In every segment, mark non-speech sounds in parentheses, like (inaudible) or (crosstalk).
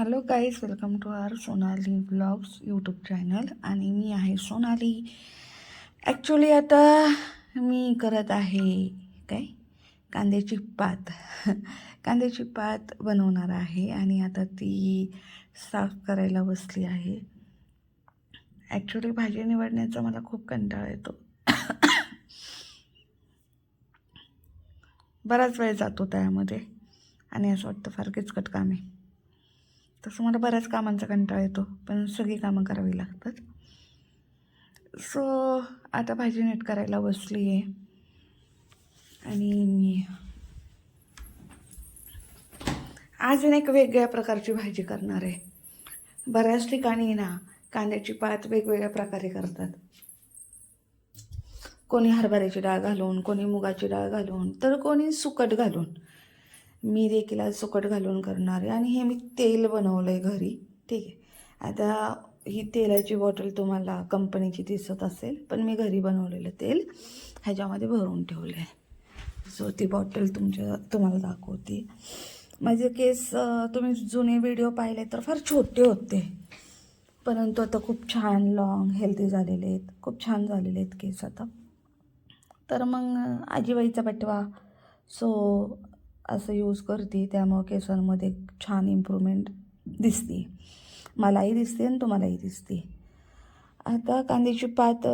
Hello guys welcome to R Sonali blogs YouTube channel आणि मी आहे सोनाली ॲक्च्युली आता मी करत आहे काय? कांद्याची पात. (laughs) कांद्याची पात बनवणार आहे आणि आता ती साफ करायला बसली आहे. ॲक्च्युली भाजी निवडण्याचा मला खूप कंटाळा येतो. (coughs) बराच वेळ जातो त्यामध्ये आणि असं वाटतं फार किचकट काम आहे. तसं मला बऱ्याच कामांचा कंटाळा येतो पण सगळी कामं करावी लागतात. सो आता भाजी नीट करायला बसली आहे आणि आज एक वेगळ्या प्रकारची भाजी करणार आहे. बऱ्याच ठिकाणी ना कांद्याची पात वेगवेगळ्या प्रकारे करतात. कोणी हरभऱ्याची डाळ घालून कोणी मुगाची डाळ घालून तर कोणी सुकट घालून. मी देखील आज सुकट घालून करणार आहे आणि हे मी तेल बनवलं आहे घरी. ठीक आहे. आता ही तेलाची बॉटल तुम्हाला कंपनीची दिसत असेल पण मी घरी बनवलेलं तेल ह्याच्यामध्ये भरून ठेवलं आहे सो ती बॉटल तुमच्या तुम्हाला दाखवते. माझे केस तुम्ही जुने व्हिडिओ पाहिले तर फार छोटे होते. परंतु आता खूप छान लॉंग हेल्दी झालेले आहेत. खूप छान झालेले आहेत केस आता. तर मग आजीबाईचा पटवा. सो असं यूज करते त्यामुळं केसांमध्ये छान इम्प्रूव्हमेंट दिसते. मलाही दिसते आणि तुम्हालाही दिसते. आता कांद्याची पात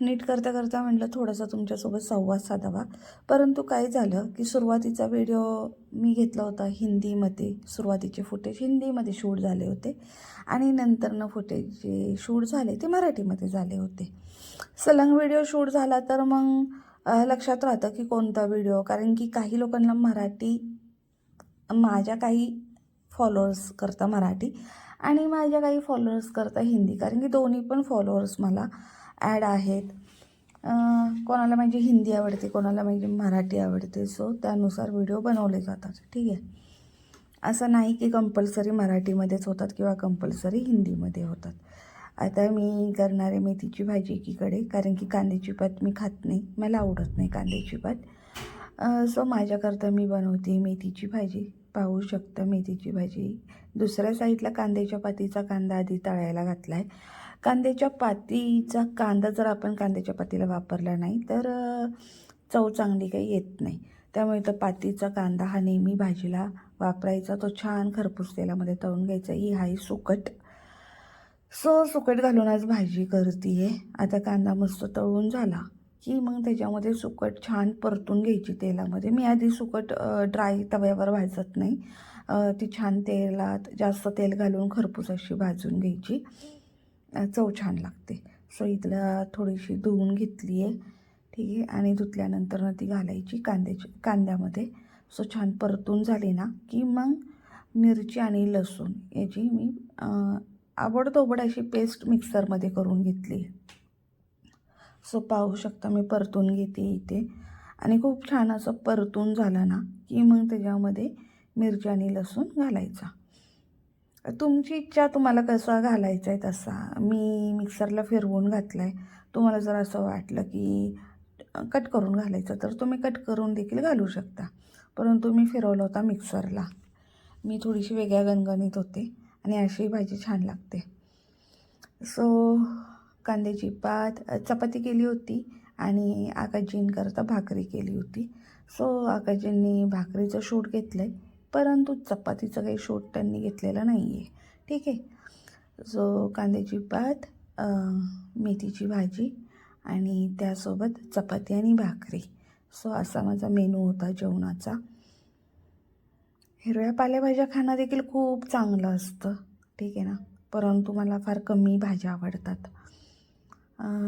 नीट करता करता म्हटलं थोडासा तुमच्यासोबत संवाद साधावा. परंतु काय झालं की सुरुवातीचा व्हिडिओ मी घेतला होता हिंदीमध्ये. सुरुवातीचे फुटेज हिंदीमध्ये शूट झाले होते. आणि नंतरनं फुटेज जे शूट झाले ते मराठीमध्ये झाले होते. सलंग व्हिडिओ शूट झाला तर मग लक्षात राहतं की कोणता व्हिडिओ कारण की काही लोकांना मराठी माझ्या काही फॉलोअर्स करता मराठी आणि माझ्या काही फॉलोअर्स करता हिंदी. कारण की दोन्ही पण फॉलोअर्स मला ॲड आहेत. कोणाला म्हणजे हिंदी आवडते कोणाला म्हणजे मराठी आवडते. सो त्यानुसार व्हिडिओ बनवले जातात. ठीक आहे? असं नाही की कंपल्सरी मराठीमध्येच होतात किंवा कंपल्सरी हिंदीमध्ये होतात. आता मी करणारे मेथीची भाजी एकीकडे कारण की कांद्याची पात मी खात नाही. मला आवडत नाही कांद्याची पात सो माझ्याकरता मी बनवते मेथीची भाजी. पाहू शकतं मेथीची भाजी. दुसऱ्या साईडला कांद्याच्या पातीचा कांदा आधी तळायला घातला आहे कांद्याच्या पातीचा कांदा जर आपण कांद्याच्या पातीला वापरला नाही तर चव चांगली काही येत नाही. त्यामुळे तर पातीचा कांदा हा नेहमी भाजीला वापरायचा. तो छान खरपूस तेलामध्ये तळून घ्यायचा. ही आहे सुकट सो सुकट घालून आज भाजी करते आहे आता कांदा मस्त तळून झाला की मग त्याच्यामध्ये सुकट छान परतून घ्यायची तेलामध्ये. मी आधी सुकट ड्राय तव्यावर भाजत नाही. ती छान तेलात जास्त तेल घालून खरपूस अशी भाजून घ्यायची. चव छान लागते. सो इथलं थोडीशी धुवून घेतली आहे ठीक आहे. आणि धुतल्यानंतर ती घालायची कांद्याची कांद्यामध्ये. सो छान परतून झाली ना की मग मिरची आणि लसूण याची मी आवडतोबड अशी पेस्ट मिक्सरमध्ये करून घेतली. सो पाहू शकता मी परतून घेते इथे. आणि खूप छान असं परतून झालं ना की मग त्याच्यामध्ये मिरची आणि लसूण घालायचा. तुमची इच्छा तुम्हाला कसा घालायचा आहे तसा. मी मिक्सरला फिरवून घातला आहे तुम्हाला जर असं वाटलं की कट करून घालायचं तर तुम्ही कट करून देखील घालू शकता. परंतु मी फिरवला होता मिक्सरला मी थोडीशी वेगळ्या गणगणीत होते. आणि अशी भाजी छान लागते. सो कांद्याची पात चपाती केली होती आणि आकाजींकरता भाकरी केली होती. सो आकाजींनी भाकरीचं शूट घेतलं आहे परंतु चपातीचं काही शूट त्यांनी घेतलेलं नाही आहे ठीक आहे? सो कांद्याची पात मेथीची भाजी आणि त्यासोबत चपाती आणि भाकरी. सो असा माझा मेनू होता जेवणाचा. हिरव्या पालेभाज्या खाणं देखील खूप चांगलं असतं. ठीक आहे ना? परंतु मला फार कमी भाज्या आवडतात.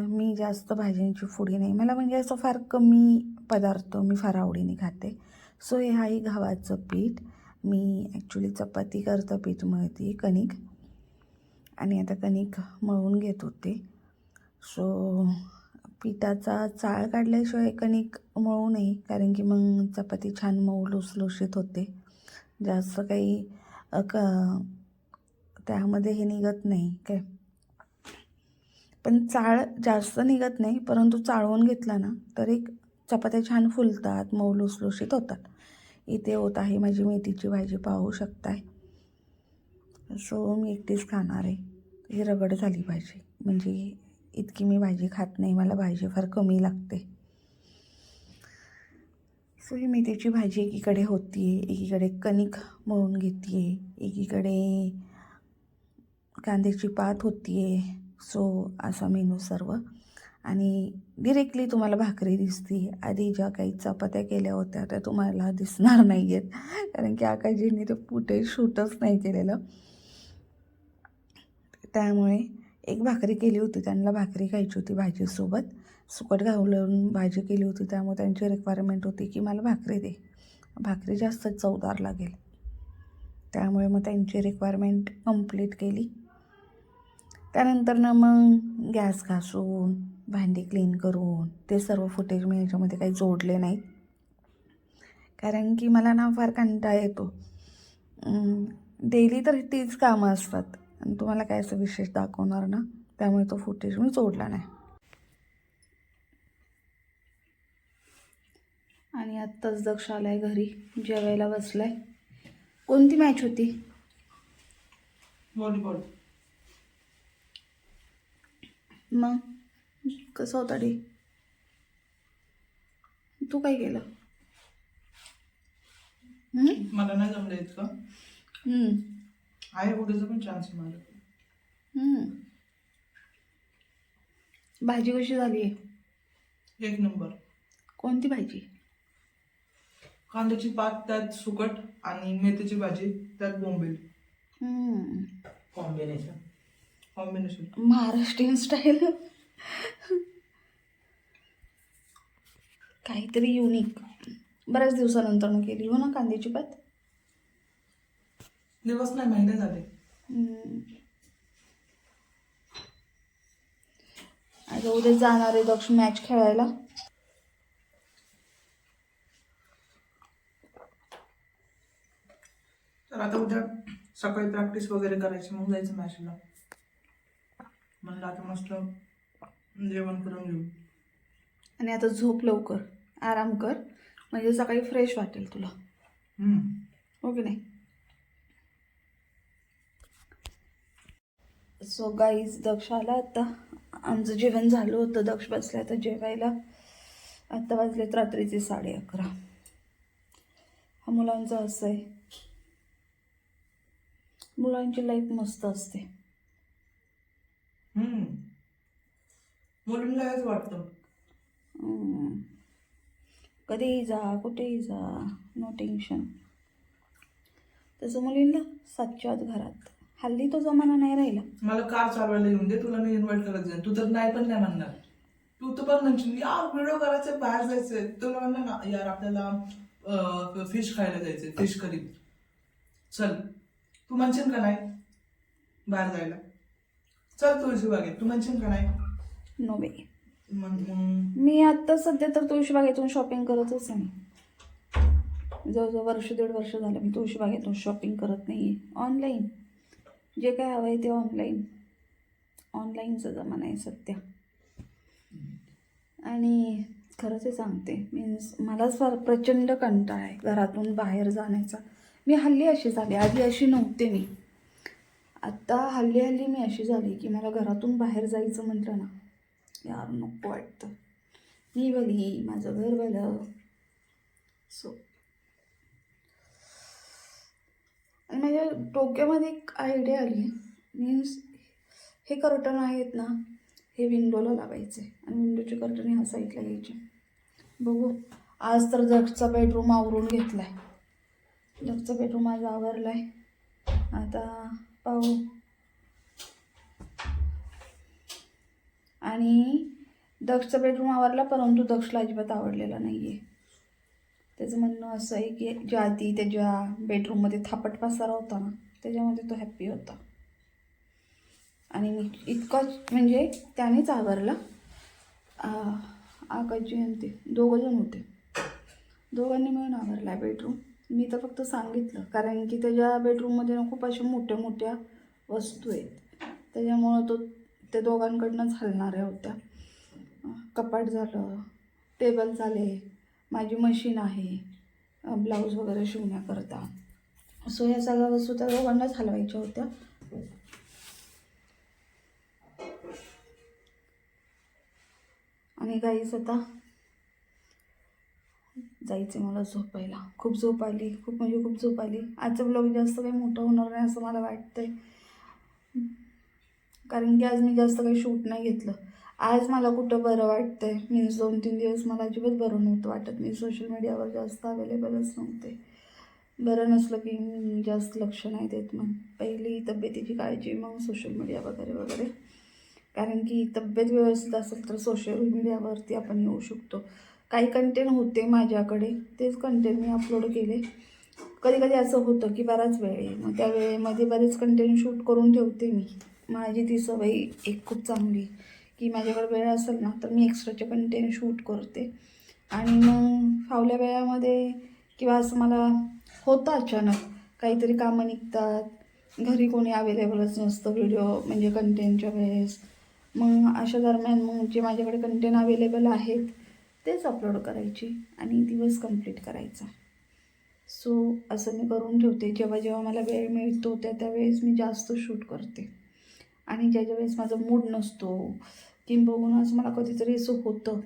मी जास्त भाज्यांची फुडी नाही. मला म्हणजे असं फार कमी पदार्थ मी फार आवडीने खाते. सो हे आहे गव्हाचं पीठ. मी ॲक्च्युली चपाती करतं पीठ मळते कणिक. आणि आता कणिक मळून घेत होते. सो पिठाचा चाळ काढल्याशिवाय कणिक मळू नये. कारण की मग चपाती छान मऊ लुसलुशीत होते. जास्त काही क त्यामध्ये हे निघत नाही काय. पण चाळ जास्त निघत नाही परंतु चाळवून घेतला ना तर एक चपात्या छान फुलतात मऊ लुसलुशीत होतात. इथे होत आहे माझी मेथीची भाजी पाहू शकताय. सो मी एकटीच खाणार आहे. ही रगड झाली भाजी. म्हणजे इतकी मी भाजी खात नाही मला भाजी फार कमी लागते. सो मेथीची भाजी एकीकडे होती आहे एकीकडे कणिक मळून घेते आहे एकीकडे कांद्याची पात होती आहे सो असा मेनू सर्व. आणि डिरेक्टली तुम्हाला भाकरी दिसते. आधी ज्या काही चपात्या केल्या होत्या त्या तुम्हाला दिसणार नाही आहेत कारण की आकाजींनी ते फुटेज शूटच नाही केलेलं. त्यामुळे एक भाकरी केली होती त्यांना भाकरी खायची होती भाजीसोबत. सुकट घालून भाजी केली होती त्यामुळे त्यांची रिक्वायरमेंट होती की मला भाकरी दे. भाकरी जास्त चवदार लागेल. त्यामुळे मग त्यांची रिक्वायरमेंट कंप्लीट केली. त्यानंतर ना मग गॅस घासून भांडी क्लीन करून ते सर्व फुटेज मी याच्यामध्ये काही जोडले नाहीत कारण की मला ना फार कंटाळा येतो. डेली तर तीच कामं असतात. आणि तुम्हाला काय असं विशेष दाखवणार ना त्यामुळे तो फुटेज मी जोडला नाही. आणि आत्ताच दक्ष आलाय घरी जेवायला बसलाय. कोणती मॅच होती? व्हॉलीबॉल मग? कसं होता डे तू काय केलं? मला नाही जमलं इतकं. आहे उद्याचा पण चान्स आहे हम्म. भाजी कशी झाली? आहे एक नंबर. कोणती भाजी? कांद्याची पात त्यात सुकट आणि मेथीची भाजी त्यात बोंबील. हम्म. कॉम्बिनेशन कॉम्बिनेशन महाराष्ट्रीयन स्टाईल काहीतरी युनिक बऱ्याच दिवसानंतर केली हो ना कांद्याची पात? दिवस नाही महिने झाले. उद्या जाणार आहे दक्ष मॅच खेळायला. तर आता उद्या सकाळी प्रॅक्टिस वगैरे करायची मग जायचं मॅचला म्हणलं आता मस्त जेवण करून घेऊ. आणि आता झोप लवकर. आराम कर. म्हणजे सकाळी फ्रेश वाटेल तुला. हम्म. हो नाही? सो गाईज दक्ष आला आता आमचं जेवण झालं होतं. दक्ष बसला आता जेवायला. आत्ता वाजलेत रात्रीचे साडे अकरा. हा मुलांचं असं आहे. मुलांची लाईफ मस्त असते. वाटतं. कधीही जा कुठेही जा. नो टेन्शन तसं मुलींना सातच्या आत घरात. हल्ली तो जमाना नाही राहिला. मला कार चालवायला येऊन दे तुला मी इन्व्हाइट करत जाईन. तू तर नाही पण नाही म्हणणार. तू तर पण म्हणशील यार व्हिडिओ करायचे बाहेर जायचंय तुला म्हणलं ना यार आपल्याला फिश खायला जायचंय फिश करी. चल. तू म्हणशील का नाही बाहेर जायला? चल तुळशी बागेत. तू म्हणशील का नाही? नो मग मी आत्ता सध्या तर तुळशीबागेतून शॉपिंग करतच नाही जवळजवळ वर्ष दीड वर्ष झालं मी तुळशीबागेतून शॉपिंग करत नाही आहे ऑनलाईन जे काय हवं आहे ते ऑनलाईन ऑनलाईनचा जमाना आहे सध्या. आणि खरंच हे सांगते मीन्स मला फार प्रचंड कंटाळा आहे घरातून बाहेर जाण्याचा. मी हल्ली अशी झाली आधी अशी नव्हते मी. आत्ता हल्ली हल्ली मी अशी झाली की मला घरातून बाहेर जायचं म्हटलं ना यार नको वाटतं. मी भली माझं घर भलं. सो आणि माझ्या डोक्यामध्ये एक आयडिया आली मीन्स हे कर्टन आहेत ना हे विंडोला लावायचे. आणि विंडोचे कर्टन ह्या साईडला घ्यायचे. बघू. आज तर जगचा बेडरूम आवरून घेतला आहे जगचा बेडरूम आज आवरला आहे आता पाहू. आणि दक्षचा बेडरूम आवरला परंतु दक्षला अजिबात आवडलेला नाही आहे त्याचं म्हणणं असं आहे की ज्या आधी त्याच्या बेडरूममध्ये थापट पसारा होता ना त्याच्यामध्ये तो हॅप्पी होता. आणि मी इतका म्हणजे त्यानेच आवरला आ- आकाशजी आणि ते दोघंजण होते. दोघांनी मिळून आवरला बेडरूम मी तर फक्त सांगितलं कारण की त्याच्या बेडरूममध्ये खूप अशा मोठ्या मोठ्या वस्तू आहेत. त्याच्यामुळं तो ते दोघांकडनंच हलणाऱ्या होत्या. कपाट झालं टेबल झाले माझी मशीन आहे ब्लाऊज वगैरे शिवण्याकरता सो ह्या सगळ्या वस्तू त्या दोघांनाच हलवायच्या होत्या. आणि गाईच आता जायचं मला झोपायला. खूप झोप आली खूप म्हणजे खूप झोप आली. आजचा ब्लॉग जास्त काही मोठा होणार नाही असं मला वाटतंय. कारण की आज मी जास्त काही शूट नाही घेतलं. आज मला कुठं बरं वाटतंय? मीन्स दोन तीन दिवस मला अजिबात बरं नव्हतं वाटत. मी सोशल मीडियावर जास्त अवेलेबलच नव्हते. बरं नसलं की मी जास्त लक्ष नाही देत मग. पहिली तब्येतीची काळजी मग सोशल मीडिया वगैरे वगैरे. कारण की तब्येत व्यवस्थित असेल तर सोशल मीडियावरती आपण येऊ शकतो. काही कंटेंट होते माझ्याकडे. तेच कंटेंट मी अपलोड केले. कधी कधी असं होतं की बराच वेळ आहे मग त्या वेळेमध्ये बरेच कंटेंट शूट करून ठेवते मी. माझी ती सवय एक खूप चांगली. की माझ्याकडे वेळ असेल ना तर मी एक्स्ट्राचे कंटेंट शूट करते. आणि मग फावल्या वेळामध्ये किंवा असं मला होतं अचानक काहीतरी कामं निघतात घरी कोणी अवेलेबलच नसतं व्हिडिओ म्हणजे कंटेंटच्या वेळेस. मग अशा दरम्यान मग जे माझ्याकडे कंटेंट अवेलेबल आहेत तेच अपलोड करायची आणि दिवस कंप्लीट करायचा. सो असं मी करून ठेवते. जेव्हा जेव्हा मला वेळ मिळतो त्या त्यावेळेस मी जास्त शूट करते. आणि ज्या ज्या वेळेस माझा मूड नसतो किंबहुनाच मला कधीतरी असं होतं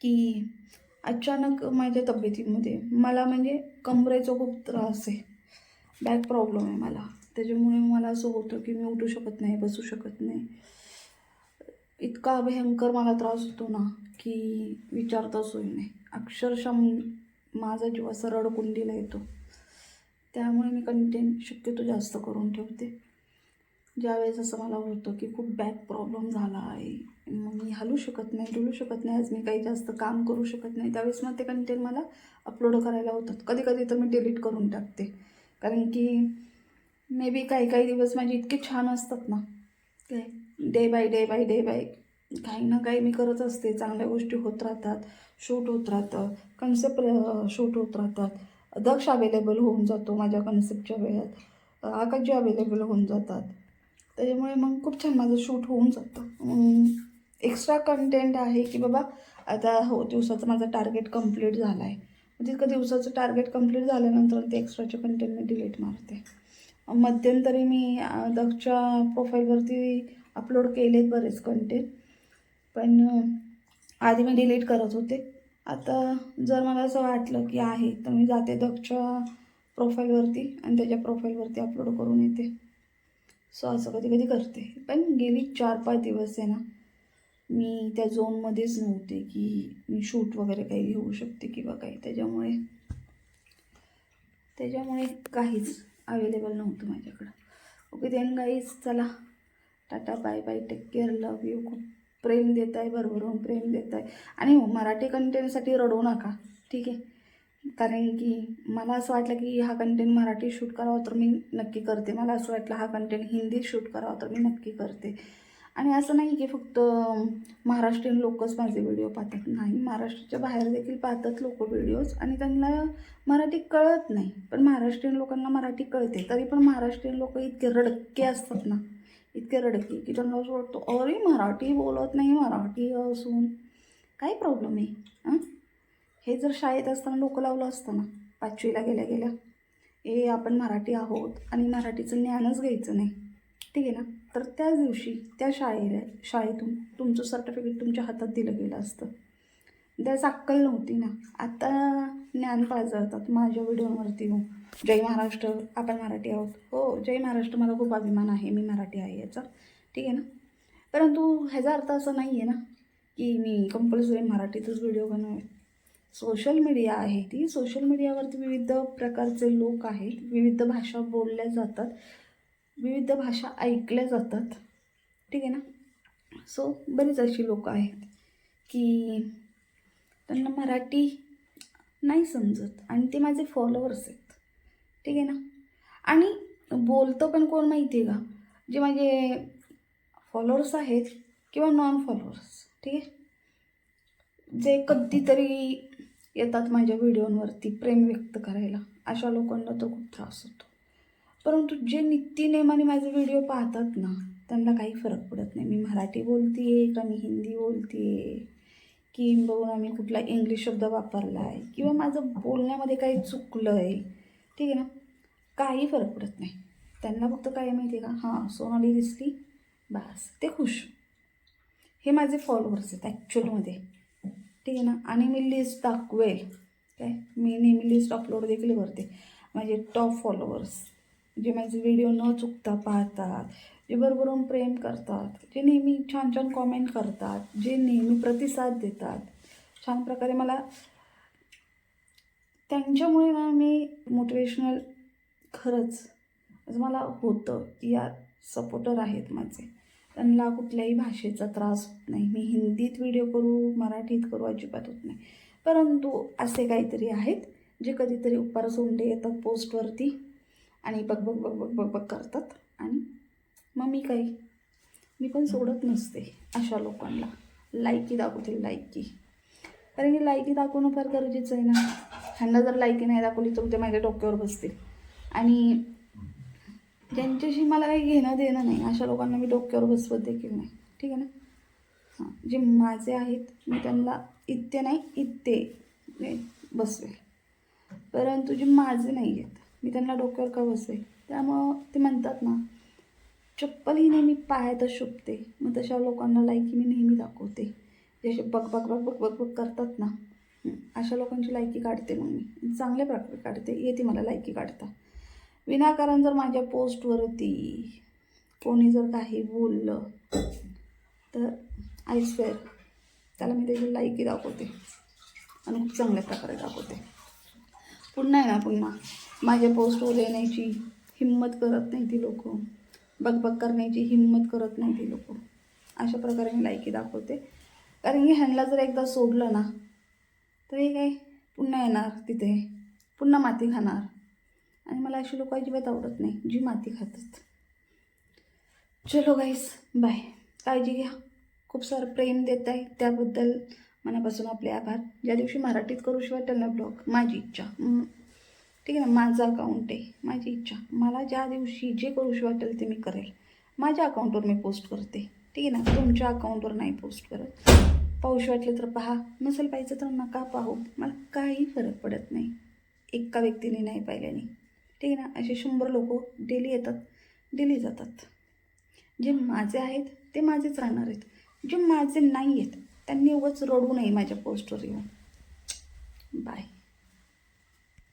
की अचानक माझ्या तब्येतीमध्ये मला म्हणजे कमरेचा खूप त्रास आहे. बॅक प्रॉब्लेम आहे मला. त्याच्यामुळे मला असं होतं की मी उठू शकत नाही बसू शकत नाही. इतका भयंकर मला त्रास होतो ना की विचारता सोय नाही. अक्षरशः माझा जीव असा रडकुंडीला येतो. त्यामुळे मी कंटेंट शक्यतो जास्त करून ठेवते. ज्यावेळेस असं मला होतं की खूप बॅक प्रॉब्लेम झाला आहे. मग मी हलू शकत नाही डुलू शकत नाही आज मी काही जास्त काम करू शकत नाही. त्यावेळेस मग ते कंटेंट मला अपलोड करायला होतात. कधी कधी तर मी डिलीट करून टाकते. कारण की मे बी काही काही दिवस माझे इतके छान असतात ना. काय? Day by day by day by काही ना काही मी करत असते. चांगल्या गोष्टी होत राहतात शूट होत राहतं कन्सेप्ट शूट होत राहतात. दक्ष अवेलेबल होऊन जातो माझ्या कन्सेप्टच्या वेळात. आकाशजी अवेलेबल होऊन जातात. त्याच्यामुळे मग खूप छान माझं शूट होऊन जातं. एक्स्ट्रा कंटेंट आहे की बाबा आता हो दिवसाचं माझं टार्गेट कंप्लीट झालं आहे तितकं दिवसाचं टार्गेट कंप्लीट झाल्यानंतर ते एक्स्ट्राचे कंटेंट मी डिलीट मारते. मध्यंतरी मी दक्षच्या प्रोफाईलवरती अपलोड केलेत बरेच कंटेंट पण आधी मी डिलीट करत होते. आता जर मला असं वाटलं की आहे तर मी जाते दक्षच्या प्रोफाईलवरती आणि त्याच्या प्रोफाईलवरती अपलोड करून येते. सो असं कधी कधी करते. पण गेली चार पाच दिवस आहे ना मी त्या झोनमध्येच नव्हते की मी शूट वगैरे काही घेऊ शकते किंवा काही. त्याच्यामुळे त्याच्यामुळे काहीच अवेलेबल नव्हतं माझ्याकडं. ओके देन गाईज चला. Tata bye bye take care love you खूप प्रेम देत आहे भरभरून प्रेम देत आहे आणि हो मराठी कंटेंटसाठी रडू नका. ठीक आहे? कारण की मला असं वाटलं की हा कंटेंट मराठी शूट करावा तर मी नक्की करते. मला असं वाटलं हा कंटेंट हिंदीत शूट करावा तर मी नक्की करते. आणि असं नाही की फक्त महाराष्ट्रीयन लोकच माझे व्हिडिओ पाहतात. नाही महाराष्ट्राच्या बाहेर देखील पाहतात लोक व्हिडिओज आणि त्यांना मराठी कळत नाही. पण महाराष्ट्रीयन लोकांना मराठी कळते. तरी पण महाराष्ट्रीयन लोक इतके रडके असतात ना. इतके रडके की त्यांना असं वाटतं अरे मराठी बोलत नाही मराठी असून काय प्रॉब्लेम आहे? हां हे जर शाळेत असताना डोकं लावलं असतं ना पाचवीला गेल्या गेल्या ए आपण मराठी आहोत आणि मराठीचं ज्ञानच घ्यायचं नाही. ठीक आहे ना? तर त्याच दिवशी त्या शाळेला शाळेतून तुमचं सर्टिफिकेट तुमच्या हातात दिलं गेलं असतं. त्याच अक्कल नव्हती ना. आता ज्ञान पाजळतात माझ्या व्हिडिओवरती हो. जय महाराष्ट्र आपण मराठी आहोत. हो जय महाराष्ट्र मला खूप अभिमान आहे मी मराठी आहे याचा. ठीक आहे ना? परंतु ह्याचा अर्थ असा नाही आहे ना की मी कंपल्सरी मराठीतच व्हिडिओ बनवेन सोशल मीडिया आहे ती. सोशल मीडियावरती विविध प्रकारचे लोक आहेत. विविध भाषा बोलल्या जातात. विविध भाषा ऐकल्या जातात. ठीक आहे ना? सो बरीच अशी लोक आहेत की त्यांना मराठी नाही समजत आणि ते माझे फॉलोअर्स आहेत. ठीक आहे ना? आणि बोलतं पण कोण माहिती आहे का? जे माझे फॉलोअर्स आहेत किंवा नॉन फॉलोअर्स ठीक आहे? जे कधीतरी येतात माझ्या व्हिडिओंवरती प्रेम व्यक्त करायला. अशा लोकांना तो खूप त्रास होतो. परंतु जे नित्यनेमाने माझे व्हिडिओ पाहतात ना त्यांना काही फरक पडत नाही. मी मराठी बोलते आहे का मी हिंदी बोलते आहे किंबहुना मी कुठला इंग्लिश शब्द वापरला आहे किंवा माझं बोलण्यामध्ये काही चुकलं आहे ठीक आहे ना? काही फरक पडत नाही. त्यांना फक्त काय माहिती आहे का? हां सोनाली दिसली. बस. ते खुश. हे माझे फॉलोअर्स आहेत ॲक्च्युअलमध्ये ठीक आहे ना? आणि मी लिस्ट दाखवेल. काय? मी नेहमी लिस्ट अपलोड देखील करते. माझे टॉप फॉलोअर्स जे माझे व्हिडिओ न चुकता पाहतात जे बरोबरून प्रेम करतात जे नेहमी छान छान कॉमेंट करतात जे नेहमी प्रतिसाद देतात. छान प्रकारे मला त्यांच्यामुळे ना मी मोटिवेशनल खरंच मला होतं या सपोर्टर आहेत माझे. त्यांना कुठल्याही भाषेचा त्रास होत नाही. मी हिंदीत व्हिडिओ करू मराठीत करू अजिबात होत नाही. परंतु असे काहीतरी आहेत जे कधीतरी उपार सोंडे येतात पोस्टवरती आणि बघ बघ बघ बघ बघ बघ करतात. आणि मग मी काही मी पण सोडत नसते अशा लोकांना. लायकी दाखवते लायकी कारण की लायकी दाखवणं फार गरजेचं आहे ना. ह्यांना जर लायकी नाही दाखवली तर ते माझ्या डोक्यावर बसतील. आणि ज्यांच्याशी मला काही घेणं देणं नाही. अशा लोकांना मी डोक्यावर बसवत देखील नाही. ठीक आहे ना? हां. जे माझे आहेत मी त्यांना इतके नाही इतके बसवेल. परंतु जे माझे नाही आहेत मी त्यांना डोक्यावर का बसवेल? त्यामुळं ते म्हणतात ना चप्पल ही नेहमी पायातच शोभते. मग तशा लोकांना लायकी मी नेहमी दाखवते. जसे बक बक बक बक बक बक करतात ना अशा लोकांची लायकी काढते मग मी. चांगल्या प्रकारे काढते येते मला लायकी काढता विनाकारण जर माझ्या पोस्टवरती कोणी जर काही बोललं तर आय स्वेअर त्याला मी त्याची लायकी दाखवते आणि खूप चांगल्या प्रकारे दाखवते. पुन्हा आहे ना पुन्हा. माझ्या पोस्टवर येण्याची हिंमत करत नाही ती लोक. बकबक करण्याची हिंमत करत नाही ती लोक. अशा प्रकारे मी लायकी दाखवते. कारण की ह्यांना जर एकदा सोडलं ना तर हे काय? पुन्हा येणार तिथे. पुन्हा माती खाणार. आणि मला अशी लोक अजिबात आवडत नाही जी माती खातात. चलो गाईस बाय काळजी घ्या. खूप सारं प्रेम देत आहे. त्याबद्दल मनापासून आपले आभार. ज्या दिवशी मराठीत करू वाटेल ना ब्लॉग माझी इच्छा. ठीक आहे ना? माझं अकाउंट आहे. माझी इच्छा. मला ज्या दिवशी जे करूशी वाटेल ते मी करेल. माझ्या अकाउंटवर मी पोस्ट करते. ठीक आहे ना? तुमच्या अकाउंटवर नाही पोस्ट करत. पाहूशी वाटलं तर पहा. नसेल पाहिजे तर नका पाहू. मला काही फरक पडत नाही. एका व्यक्तीने नाही पाहिल्याने. ठीक आहे ना? असे शंभर लोक डेली येतात डेली जातात. जे माझे आहेत ते माझेच राहणार आहेत. जे माझे नाही आहेत त्यांनी उगाच रडू नये माझ्या पोस्टवर येऊन. बाय